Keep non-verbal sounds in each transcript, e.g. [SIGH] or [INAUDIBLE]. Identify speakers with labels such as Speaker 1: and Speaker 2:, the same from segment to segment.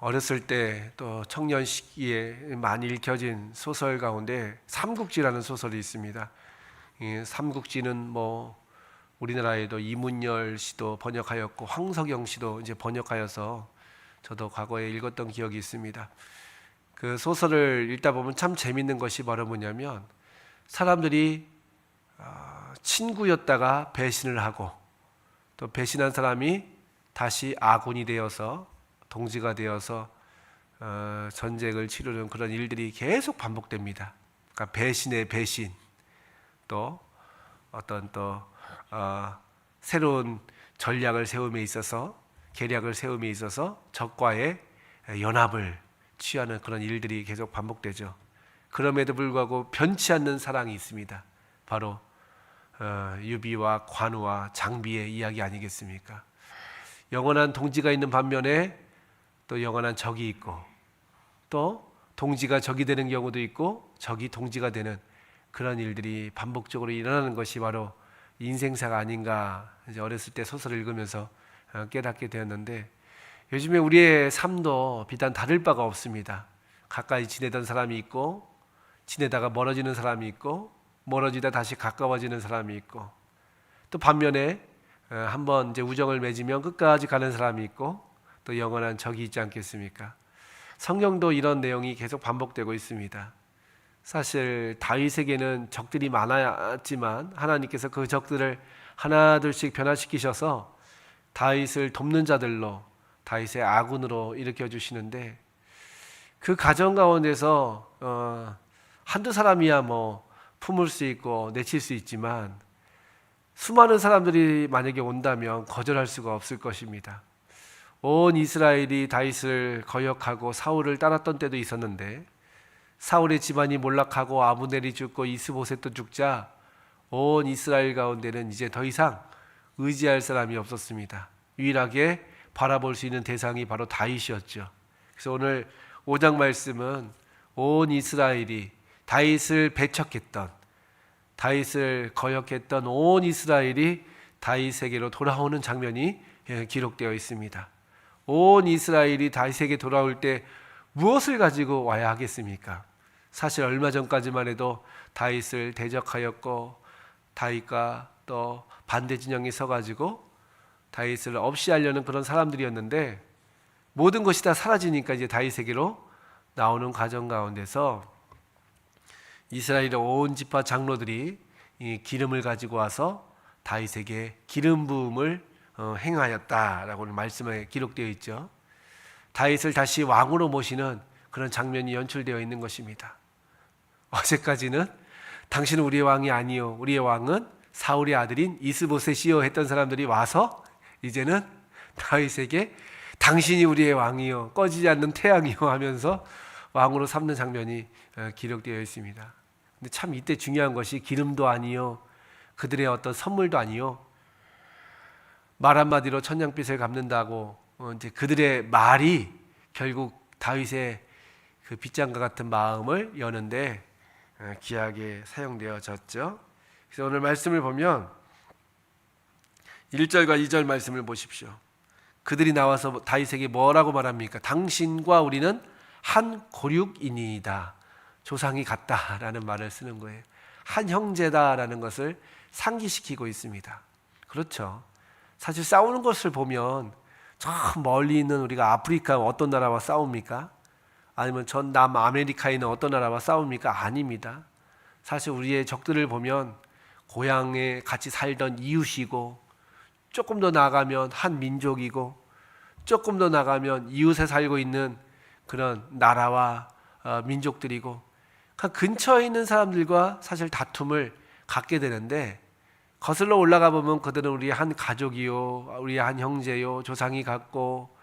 Speaker 1: 어렸을 때 또 청년 시기에 많이 읽혀진 소설 가운데 삼국지라는 소설이 있습니다. 이 삼국지는 뭐 우리나라에도 이문열 씨도 번역하였고 황석영 씨도 이제 번역하여서 저도 과거에 읽었던 기억이 있습니다. 그 소설을 읽다 보면 참 재밌는 것이 바로 뭐냐면 사람들이 아, 친구였다가 배신을 하고 또 배신한 사람이 다시 아군이 되어서 동지가 되어서 어, 전쟁을 치르는 그런 일들이 계속 반복됩니다. 그러니까 배신의 배신, 또 어떤 또 어, 새로운 전략을 세움에 있어서 계략을 세움에 있어서 적과의 연합을 취하는 그런 일들이 계속 반복되죠. 그럼에도 불구하고 변치 않는 사랑이 있습니다. 바로 어, 유비와 관우와 장비의 이야기 아니겠습니까? 영원한 동지가 있는 반면에 또 영원한 적이 있고 또 동지가 적이 되는 경우도 있고 적이 동지가 되는 그런 일들이 반복적으로 일어나는 것이 바로 인생사가 아닌가 이제 어렸을 때 소설을 읽으면서 어, 깨닫게 되었는데 요즘에 우리의 삶도 비단 다를 바가 없습니다. 가까이 지내던 사람이 있고 지내다가 멀어지는 사람이 있고 멀어지다 다시 가까워지는 사람이 있고 또 반면에 어, 한번 이제 우정을 맺으면 끝까지 가는 사람이 있고 또 영원한 적이 있지 않겠습니까? 성경도 이런 내용이 계속 반복되고 있습니다. 사실 다윗에게는 적들이 많았지만 하나님께서 그 적들을 하나둘씩 변화시키셔서 다윗을 돕는 자들로 다윗의 아군으로 일으켜 주시는데 그 가정 가운데서 어, 한두 사람이야 뭐 품을 수 있고 내칠 수 있지만 수많은 사람들이 만약에 온다면 거절할 수가 없을 것입니다. 온 이스라엘이 다윗을 거역하고 사울을 따랐던 때도 있었는데 사울의 집안이 몰락하고 아브넬이 죽고 이스보셋도 죽자 온 이스라엘 가운데는 이제 더 이상 의지할 사람이 없었습니다. 유일하게 바라볼 수 있는 대상이 바로 다윗이었죠. 그래서 오늘 5장 말씀은 온 이스라엘이 다윗을 배척했던 다윗을 거역했던 온 이스라엘이 다윗에게로 돌아오는 장면이 예, 기록되어 있습니다. 온 이스라엘이 다윗에게 돌아올 때 무엇을 가지고 와야 하겠습니까? 사실 얼마 전까지만 해도 다윗을 대적하였고 다윗과 또 반대 진영에 서가지고 다윗을 없이 하려는 그런 사람들이었는데 모든 것이 다 사라지니까 이제 다윗에게로 나오는 과정 가운데서 이스라엘의 온 지파 장로들이 이 기름을 가지고 와서 다윗에게 기름 부음을 어, 행하였다라고 말씀에 기록되어 있죠. 다윗을 다시 왕으로 모시는 그런 장면이 연출되어 있는 것입니다. 어제까지는 당신은 우리의 왕이 아니요 우리의 왕은 사울의 아들인 이스보셋이요 했던 사람들이 와서 이제는 다윗에게 당신이 우리의 왕이요 꺼지지 않는 태양이요 하면서 왕으로 삼는 장면이 어, 기록되어 있습니다. 근데 참 이때 중요한 것이 기름도 아니요 그들의 어떤 선물도 아니요 말 한마디로 천냥빛을 갚는다고 어, 이제 그들의 말이 결국 다윗의 그 빗장과 같은 마음을 여는데 어, 귀하게 사용되어졌죠. 그래서 오늘 말씀을 보면 1절과 2절 말씀을 보십시오. 그들이 나와서 다윗에게 뭐라고 말합니까? 당신과 우리는 한 고륙이니이다. 조상이 같다라는 말을 쓰는 거예요. 한 형제다라는 것을 상기시키고 있습니다. 그렇죠. 사실 싸우는 것을 보면 저 멀리 있는 우리가 아프리카 어떤 나라와 싸웁니까? 아니면 전 남아메리카에 있는 어떤 나라와 싸웁니까? 아닙니다. 사실 우리의 적들을 보면 고향에 같이 살던 이웃이고 조금 더 나가면 한 민족이고 조금 더 나가면 이웃에 살고 있는 그런 나라와 어, 민족들이고 그 근처에 있는 사람들과 사실 다툼을 갖게 되는데 거슬러 올라가 보면 그들은 우리의 한 가족이요, 우리의 한 형제요, 조상이 같고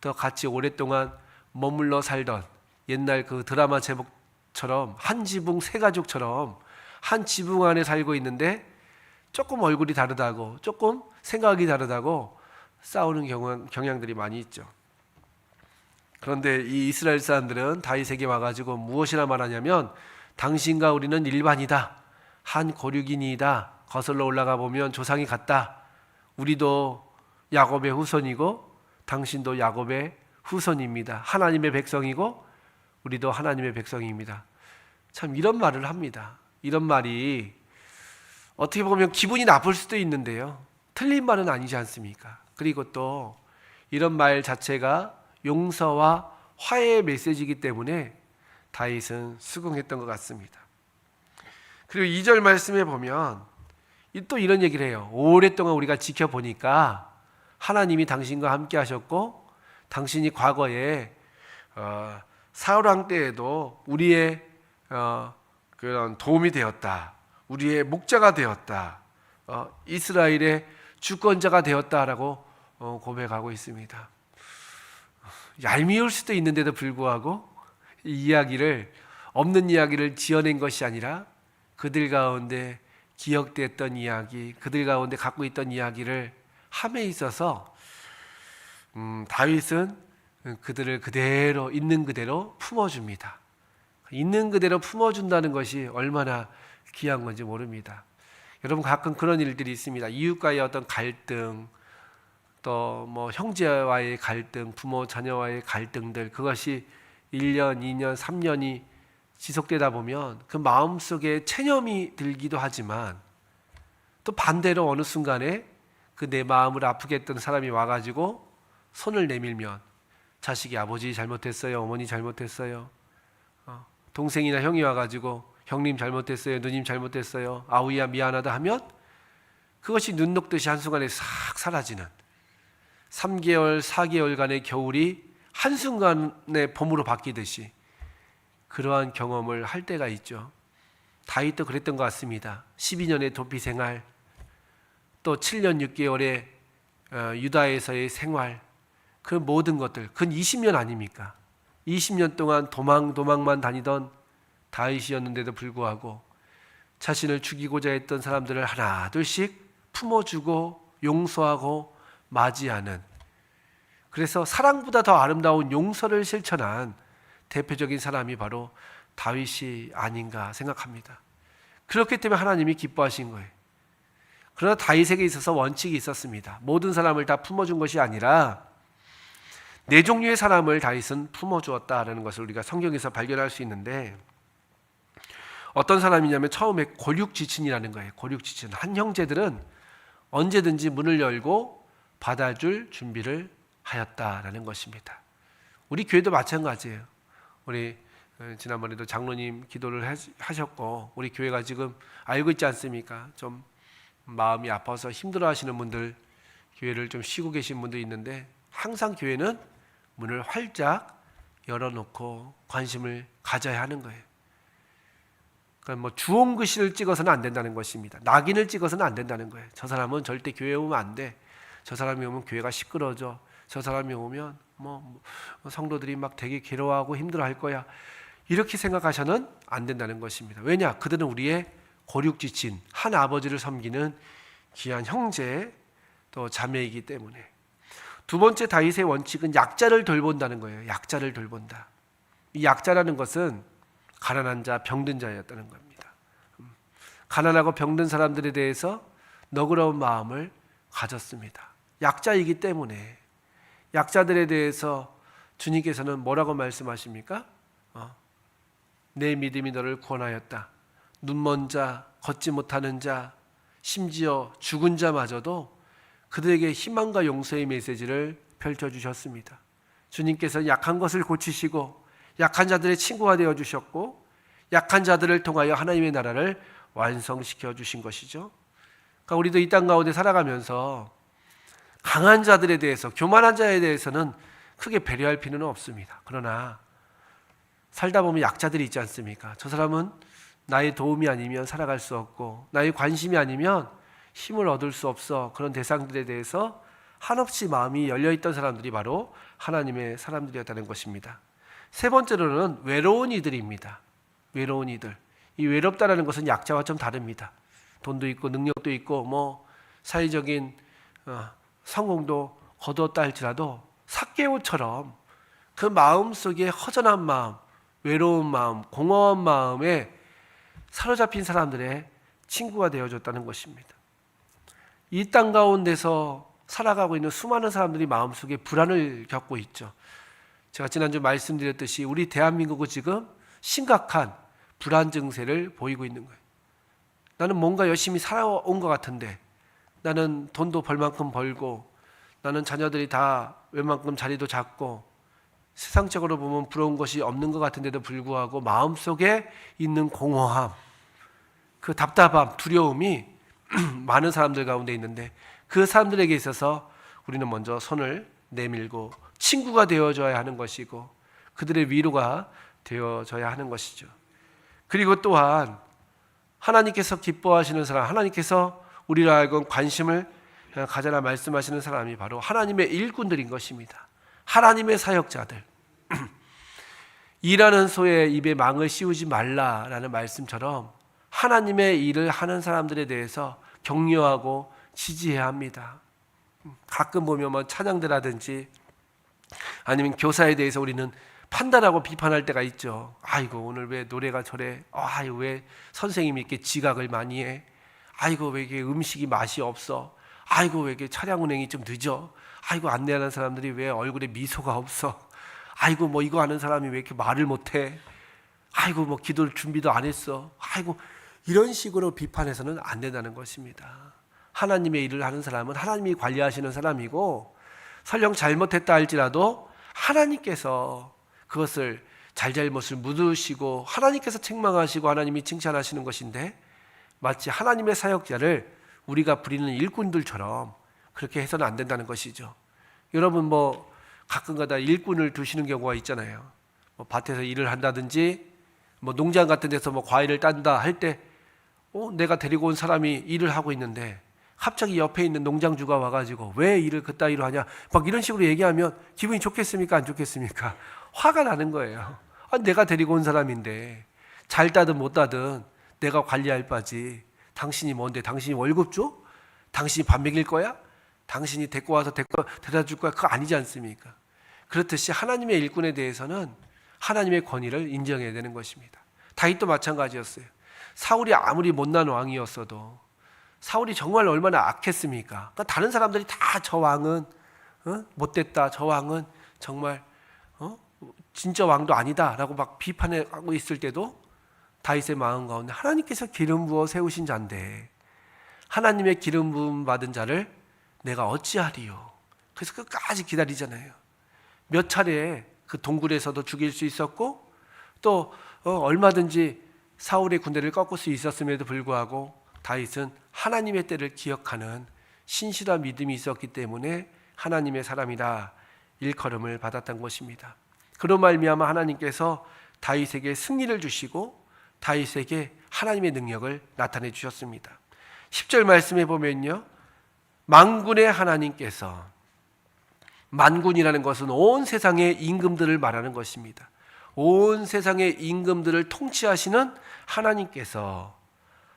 Speaker 1: 또 같이 오랫동안 머물러 살던 옛날 그 드라마 제목처럼 한 지붕 세 가족처럼 한 지붕 안에 살고 있는데 조금 얼굴이 다르다고 조금 생각이 다르다고 싸우는 경향, 경향들이 많이 있죠. 그런데 이 이스라엘 사람들은 다윗에게 와가지고 무엇이라 말하냐면 당신과 우리는 일반이다. 한 고륙인이다. 거슬러 올라가 보면 조상이 같다. 우리도 야곱의 후손이고 당신도 야곱의 후손입니다. 하나님의 백성이고 우리도 하나님의 백성입니다. 참 이런 말을 합니다. 이런 말이 어떻게 보면 기분이 나쁠 수도 있는데요. 틀린 말은 아니지 않습니까? 그리고 또 이런 말 자체가 용서와 화해의 메시지이기 때문에 다윗은 수긍했던 것 같습니다. 그리고 2절 말씀에 보면 이- 또 이런 얘기를 해요. 오랫동안 우리가 지켜보니까 하나님이 당신과 함께 하셨고 당신이 과거에 어, 사울 왕 때에도 우리의 어, 그런 도움이 되었다. 우리의 목자가 되었다. 어, 이스라엘의 주권자가 되었다라고 어, 고백하고 있습니다. 얄미울 수도 있는데도 불구하고 이 이야기를 없는 이야기를 지어낸 것이 아니라 그들 가운데 기억됐던 이야기, 그들 가운데 갖고 있던 이야기를 함에 있어서 음, 다윗은 그들을 그대로 있는 그대로 품어줍니다. 있는 그대로 품어준다는 것이 얼마나 귀한 건지 모릅니다. 여러분 가끔 그런 일들이 있습니다. 이웃과의 어떤 갈등, 또 뭐 형제와의 갈등, 부모 자녀와의 갈등들 그것이 1년, 2년, 3년이 지속되다 보면 그 마음속에 체념이 들기도 하지만 또 반대로 어느 순간에 그 내 마음을 아프게 했던 사람이 와가지고 손을 내밀면 자식이 아버지 잘못했어요, 어머니 잘못했어요, 어, 동생이나 형이 와가지고 형님 잘못했어요, 누님 잘못했어요, 아우야 미안하다 하면 그것이 눈 녹듯이 한순간에 싹 사라지는 3개월, 4개월간의 겨울이 한순간에 봄으로 바뀌듯이 그러한 경험을 할 때가 있죠. 다윗도 그랬던 것 같습니다. 12년의 도피 생활, 또 7년 6개월의 어, 유다에서의 생활, 그 모든 것들, 근 20년 아닙니까? 20년 동안 도망 도망만 다니던 다윗이었는데도 불구하고 자신을 죽이고자 했던 사람들을 하나 둘씩 품어주고 용서하고 맞이하는 그래서 사랑보다 더 아름다운 용서를 실천한 대표적인 사람이 바로 다윗이 아닌가 생각합니다. 그렇기 때문에 하나님이 기뻐하신 거예요. 그러나 다윗에게 있어서 원칙이 있었습니다. 모든 사람을 다 품어준 것이 아니라 네 종류의 사람을 다윗은 품어주었다라는 것을 우리가 성경에서 발견할 수 있는데 어떤 사람이냐면 처음에 고륙지친이라는 거예요. 고륙지친 한 형제들은 언제든지 문을 열고 받아줄 준비를 하였다라는 것입니다. 우리 교회도 마찬가지예요. 우리 어, 지난번에도 장로님 기도를 하- 하셨고 우리 교회가 지금 알고 있지 않습니까? 좀 마음이 아파서 힘들어하시는 분들 교회를 좀 쉬고 계신 분도 있는데 항상 교회는 문을 활짝 열어놓고 관심을 가져야 하는 거예요. 그러니까 뭐 주홍 글씨를 찍어서는 안 된다는 것입니다. 낙인을 찍어서는 안 된다는 거예요. 저 사람은 절대 교회 오면 안 돼. 저 사람이 오면 교회가 시끄러져. 저 사람이 오면 뭐 성도들이 막 되게 괴로워하고 힘들어할 거야. 이렇게 생각하셔는 안 된다는 것입니다. 왜냐? 그들은 우리의 고륙지친 한 아버지를 섬기는 귀한 형제 또 자매이기 때문에 두 번째 다윗의 원칙은 약자를 돌본다는 거예요. 약자를 돌본다. 이 약자라는 것은 가난한 자, 병든 자였다는 겁니다. 음, 가난하고 병든 사람들에 대해서 너그러운 마음을 가졌습니다. 약자이기 때문에 약자들에 대해서 주님께서는 뭐라고 말씀하십니까? 어, 내 믿음이 너를 구원하였다. 눈먼 자, 걷지 못하는 자, 심지어 죽은 자마저도 그들에게 희망과 용서의 메시지를 펼쳐주셨습니다. 주님께서 약한 것을 고치시고 약한 자들의 친구가 되어 주셨고 약한 자들을 통하여 하나님의 나라를 완성시켜 주신 것이죠. 그러니까 우리도 이 땅 가운데 살아가면서 강한 자들에 대해서 교만한 자에 대해서는 크게 배려할 필요는 없습니다. 그러나 살다 보면 약자들이 있지 않습니까? 저 사람은 나의 도움이 아니면 살아갈 수 없고 나의 관심이 아니면 힘을 얻을 수 없어 그런 대상들에 대해서 한없이 마음이 열려 있던 사람들이 바로 하나님의 사람들이었다는 것입니다. 세 번째로는 외로운 이들입니다. 외로운 이들. 이 외롭다라는 것은 약자와 좀 다릅니다. 돈도 있고 능력도 있고 뭐 사회적인 어, 성공도 거두었다 할지라도 삭개오처럼 그 마음 속에 허전한 마음, 외로운 마음, 공허한 마음에 사로잡힌 사람들의 친구가 되어줬다는 것입니다. 이 땅 가운데서 살아가고 있는 수많은 사람들이 마음속에 불안을 겪고 있죠. 제가 지난주 말씀드렸듯이 우리 대한민국은 지금 심각한 불안 증세를 보이고 있는 거예요. 나는 뭔가 열심히 살아온 것 같은데 나는 돈도 벌 만큼 벌고 나는 자녀들이 다 웬만큼 자리도 잡고 세상적으로 보면 부러운 것이 없는 것 같은데도 불구하고 마음속에 있는 공허함, 그 답답함, 두려움이 [CLEARS THROAT] 많은 사람들 가운데 있는데 그 사람들에게 있어서 우리는 먼저 손을 내밀고 친구가 되어줘야 하는 것이고 그들의 위로가 되어져야 하는 것이죠. 그리고 또한 하나님께서 기뻐하시는 사람, 하나님께서 우리를 알고 관심을 가져라 말씀하시는 사람이 바로 하나님의 일꾼들인 것입니다. 하나님의 사역자들. [CLEARS THROAT] 일하는 소의 입에 망을 씌우지 말라라는 말씀처럼 하나님의 일을 하는 사람들에 대해서 격려하고 지지해야 합니다. 가끔 보면 뭐 찬양대라든지 아니면 교사에 대해서 우리는 판단하고 비판할 때가 있죠. 아이고 오늘 왜 노래가 저래? 아이고 왜 선생님이 이렇게 지각을 많이 해? 아이고 왜 이게 음식이 맛이 없어? 아이고 왜 이렇게 차량 운행이 좀 늦어? 아이고 안내하는 사람들이 왜 얼굴에 미소가 없어? 아이고 뭐 이거 하는 사람이 왜 이렇게 말을 못해? 아이고 뭐 기도를 준비도 안 했어. 아이고 이런 식으로 비판해서는 안 된다는 것입니다. 하나님의 일을 하는 사람은 하나님이 관리하시는 사람이고 설령 잘못했다 할지라도 하나님께서 그것을 잘잘못을 묻으시고 하나님께서 책망하시고 하나님이 칭찬하시는 것인데 마치 하나님의 사역자를 우리가 부리는 일꾼들처럼 그렇게 해서는 안 된다는 것이죠. 여러분 뭐 가끔가다 일꾼을 두시는 경우가 있잖아요. 뭐 밭에서 일을 한다든지 뭐 농장 같은 데서 뭐 과일을 딴다 할 때 어, 내가 데리고 온 사람이 일을 하고 있는데 갑자기 옆에 있는 농장주가 와가지고 왜 일을 그따위로 하냐 막 이런 식으로 얘기하면 기분이 좋겠습니까 안 좋겠습니까 [LAUGHS] 화가 나는 거예요 아, 내가 데리고 온 사람인데 잘 따든 못 따든 내가 관리할 바지. 당신이 뭔데? 당신이 월급 줘? 당신이 밥 먹일 거야? 당신이 데리고 와서 데리고 데려다 줄 거야? 그거 아니지 않습니까? 그렇듯이 하나님의 일꾼에 대해서는 하나님의 권위를 인정해야 되는 것입니다. 다윗도 마찬가지였어요. 사울이 아무리 못난 왕이었어도 사울이 정말 얼마나 악했습니까? 그러니까 다른 사람들이 다 저 왕은 어? 못됐다. 저 왕은 정말 어? 진짜 왕도 아니다라고 막 비판하고 있을 때도 다윗의 마음 가운데 하나님께서 기름 부어 세우신 자인데 하나님의 기름 부음 받은 자를 내가 어찌하리요? 그래서 끝까지 기다리잖아요. 몇 차례 그 동굴에서도 죽일 수 있었고 또 어, 얼마든지 사울의 군대를 꺾을 수 있었음에도 불구하고 다윗은 하나님의 때를 기억하는 신실한 믿음이 있었기 때문에 하나님의 사람이라 일컬음을 받았던 것입니다. 그로 말미암아 하나님께서 다윗에게 승리를 주시고 다윗에게 하나님의 능력을 나타내 주셨습니다. 10절 말씀해 보면요. 만군의 하나님께서 만군이라는 것은 온 세상의 임금들을 말하는 것입니다. 온 세상의 임금들을 통치하시는 하나님께서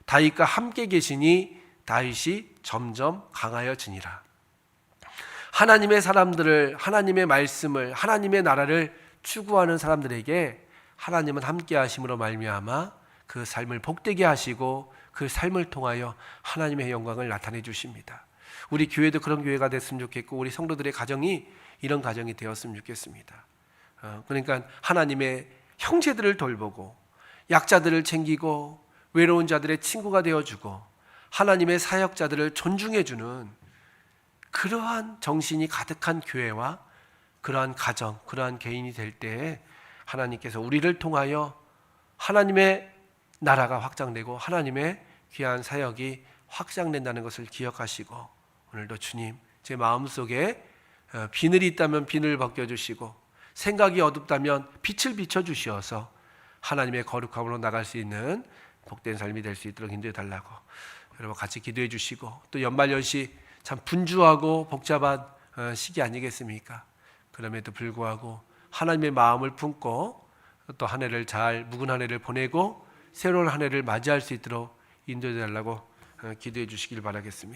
Speaker 1: 다윗과 함께 계시니 다윗이 점점 강하여지니라. 하나님의 사람들을 하나님의 말씀을 하나님의 나라를 추구하는 사람들에게 하나님은 함께 하심으로 말미암아 그 삶을 복되게 하시고 그 삶을 통하여 하나님의 영광을 나타내 주십니다. 우리 교회도 그런 교회가 됐으면 좋겠고 우리 성도들의 가정이 이런 가정이 되었으면 좋겠습니다. 어, 그러니까 하나님의 형제들을 돌보고 약자들을 챙기고 외로운 자들의 친구가 되어주고 하나님의 사역자들을 존중해주는 그러한 정신이 가득한 교회와 그러한 가정, 그러한 개인이 될 때에 하나님께서 우리를 통하여 하나님의 나라가 확장되고 하나님의 귀한 사역이 확장된다는 것을 기억하시고 오늘도 주님 제 마음속에 어, 비늘이 있다면 비늘 벗겨 주시고 생각이 어둡다면 빛을 비춰 주시어서 하나님의 거룩함으로 나갈 수 있는 복된 삶이 될 수 있도록 인도해 달라고 여러분 같이 기도해 주시고 또 연말연시 참 분주하고 복잡한 어, 시기 아니겠습니까? 그럼에도 불구하고 하나님의 마음을 품고 또 한 해를 잘 묵은 한 해를 보내고 새로운 한 해를 맞이할 수 있도록 인도해 달라고 어, 기도해 주시길 바라겠습니다.